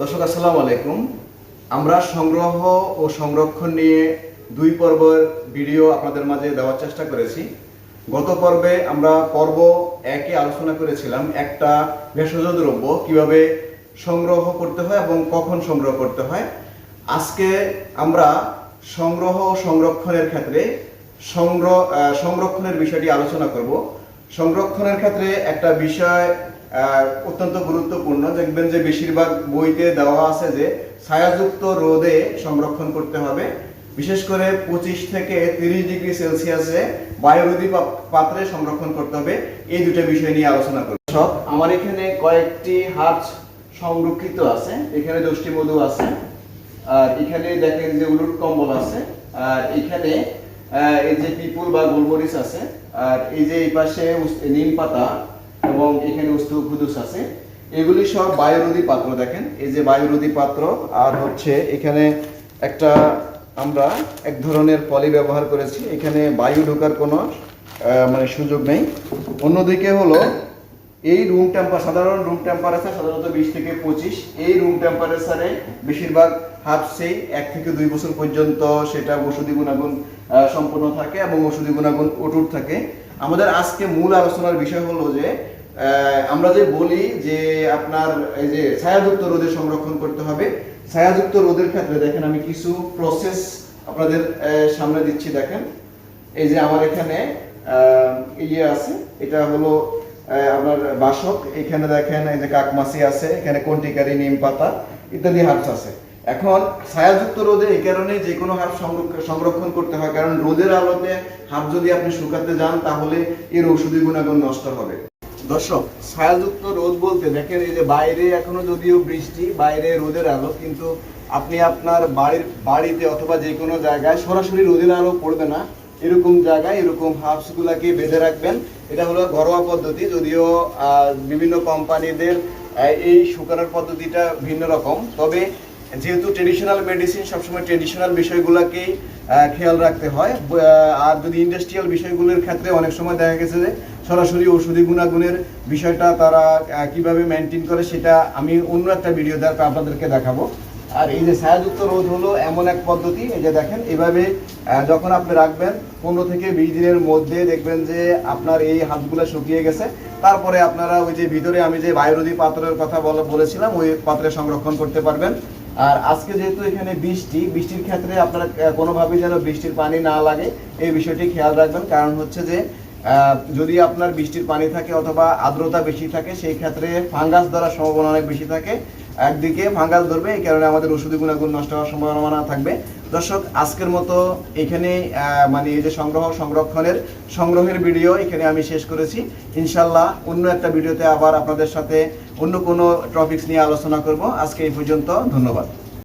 দর্শক, আসসালামু আলাইকুম। আমরা সংগ্রহ ও সংরক্ষণ নিয়ে দুই পর্বের ভিডিও আপনাদের মাঝে দেওয়ার চেষ্টা করেছি। গত পর্বে আমরা পর্ব একে আলোচনা করেছিলাম, একটা ভেষজ দ্রব্য কীভাবে সংগ্রহ করতে হয় এবং কখন সংগ্রহ করতে হয়। আজকে আমরা সংগ্রহ ও সংরক্ষণের ক্ষেত্রে সংগ্রহ সংরক্ষণের বিষয়টি আলোচনা করব। সংরক্ষণের ক্ষেত্রে একটা বিষয় অত্যন্ত গুরুত্বপূর্ণ। দেখবেন যে বেশিরভাগ বইতে দেওয়া আছে যে ছায়াযুক্ত রোদে সংরক্ষণ করতে হবে। বিশেষ করে পঁচিশ থেকে তিরিশ ডিগ্রি সেলসিয়াসে বায়ুরোধী পাত্রে সংরক্ষণ করতে হবে। এই দুটো বিষয় নিয়ে আলোচনা করব। সব আমার এখানে কয়েকটি হাত সংরক্ষিত আছে। এখানে দশটি মধু আছে। আর এখানে দেখেন যে উলুট কম্বল আছে। আর এখানে এই যে পিপুল বা গোলমরিচ আছে। আর এই যে এই পাশে নিম পাতা এবং এখানে উস্তু খুদুস আছে। এগুলি সব বায়ুরোধী পাত্র, দেখেন। এই যে বায়ুরোধী পাত্র, আর হচ্ছে এখানে একটা আমরা এক ধরনের পলি ব্যবহার করেছি। এখানে বায়ু ঢোকার কোনো মানে সুযোগ নেই। অন্যদিকে হলো, এই রুম টেম্পার সাধারণ রুম টেম্পারেচার সাধারণত বিশ থেকে পঁচিশ। এই রুম টেম্পারেচারে বেশিরভাগ হাফসেই এক থেকে দুই বছর পর্যন্ত সেটা ওষুধি গুণাগুণ সম্পন্ন থাকে এবং ওষুধি গুণাগুণ অটুট থাকে। আমাদের আজকে মূল আলোচনার বিষয় হলো যে আমরা যে বলি যে আপনার এই যে ছায়াযুক্ত রোদে সংরক্ষণ করতে হবে, ছায়াযুক্ত রোদের ক্ষেত্রে দেখেন আমি কিছু প্রসেস আপনাদের সামনে দিচ্ছি, দেখেন। এই যে আমার এখানে ইয়ে আছে, এটা হলো আপনার বাসক, এখানে দেখেন এই যে কাকমাসি আছে, এখানে কন্টিকারি নিম পাতা, ইত্যাদি হার্বস আছে। এখন ছায়াযুক্ত রোদে এই কারণে যে কোনো সংরক্ষ- সংরক্ষণ করতে হয়, কারণ রোদের আলোতে হার্ব যদি আপনি শুকাতে যান, তাহলে এর ঔষধি গুণাগুণ নষ্ট হবে। দর্শক, ছায়াযুক্ত রোদ বলতে দেখেন, এই যে বাইরে এখনও যদিও বৃষ্টি, বাইরে রোদের আলো, কিন্তু আপনি আপনার বাড়ির বাড়িতে অথবা যে কোনো জায়গায় সরাসরি রোদের আলো পড়বে না। এরকম জায়গায় এরকম হাফস গুলাকে বেঁধে রাখবেন। এটা হলো ঘরোয়া পদ্ধতি, যদিও বিভিন্ন কোম্পানিদের এই শুকানোর পদ্ধতিটা ভিন্ন রকম। তবে যেহেতু ট্রেডিশনাল মেডিসিন সবসময় ট্রেডিশনাল বিষয়গুলোকেই আহ, খেয়াল রাখতে হয় আর যদি ইন্ডাস্ট্রিয়াল বিষয়গুলোর ক্ষেত্রে অনেক সময় দেখা গেছে যে সরাসরি ঔষধি গুণাগুণের বিষয়টা তারা কীভাবে মেনটেন করে সেটা আমি অন্য একটা ভিডিও দ্বারা আপনাদেরকে দেখাবো। আর এই যে ছায়াযুক্ত রোদ হলো এমন এক পদ্ধতি এই যে দেখেন এভাবে যখন আপনি রাখবেন পনেরো থেকে বিশ দিনের মধ্যে দেখবেন যে আপনার এই হাতগুলো শুকিয়ে গেছে। তারপরে আপনারা ওই যে ভিতরে আমি যে বায়ুরোধী পাত্রের কথা বলেছিলাম ওই পাত্রে সংরক্ষণ করতে পারবেন। আর আজকে যেহেতু এখানে বৃষ্টি, বৃষ্টির ক্ষেত্রে আপনারা কোনোভাবে কোনোভাবেই যেন বৃষ্টির পানি না লাগে, এই বিষয়টি খেয়াল রাখবেন। কারণ হচ্ছে যে যদি আপনার বৃষ্টির পানি থাকে অথবা আর্দ্রতা বেশি থাকে, সেই ক্ষেত্রে ফাঙ্গাস ধরার সম্ভাবনা অনেক বেশি থাকে। একদিকে ফাঙ্গাস ধরবে, এই কারণে আমাদের ওষুধি গুণাগুণ নষ্ট হওয়ার সম্ভাবনা থাকবে। দর্শক, আজকের মতো এখানে মানে এই যে সংগ্রহ, সংরক্ষণের, সংগ্রহের ভিডিও এখানে আমি শেষ করেছি। ইনশাল্লাহ অন্য একটা ভিডিওতে আবার আপনাদের সাথে অন্য কোনো টপিক্স নিয়ে আলোচনা করব। আজকে এই পর্যন্ত, ধন্যবাদ।